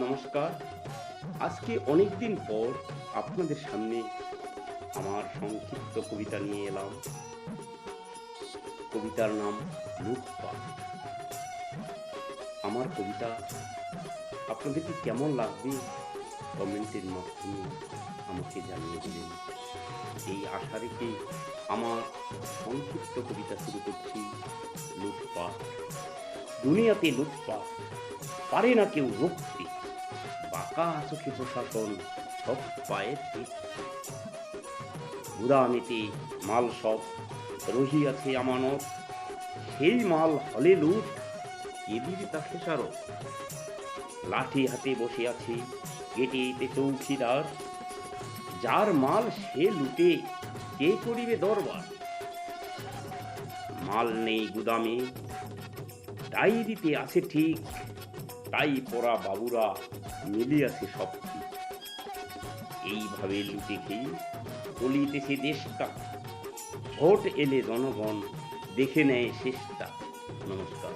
নমস্কার। আজকে অনেক দিন পর আপনাদের সামনে আমার সংক্ষিপ্ত কবিতা নিয়ে এলাম। কবিতার নাম লুটপাট আমার কবিতা আপনাদেরকে কেমন লাগবে? কমেন্টের মাধ্যমে আমাকে জানিয়ে দেবেন। এই আশা রেখে আমার সংক্ষিপ্ত কবিতা শুরু করছি লুটপাট দুনিয়াতে লুটপাট পারে না কেউ রুখতে বাঁকা চোখে প্রশাসন, সব পায়ে গুদামেতে মাল সব রহিয়াছে আমানত। সেই মাল হলে লুট কে দিবে তা খেসারত লাঠি হাতে বসে আছে, গেটেতে চৌকিদার। যার মাল সে লুটে, কে করিবে দরবার? মাল নেই গুদামে ডায়েরিতে আছে ঠিক, তাই পড়া বাবুরা মিলিয়াছে সব এইভাবে লুটে খেয়ে চলিতেছে দেশটা। ভোট এলে জনগণ দেখে নেয় শেষটা। নমস্কার।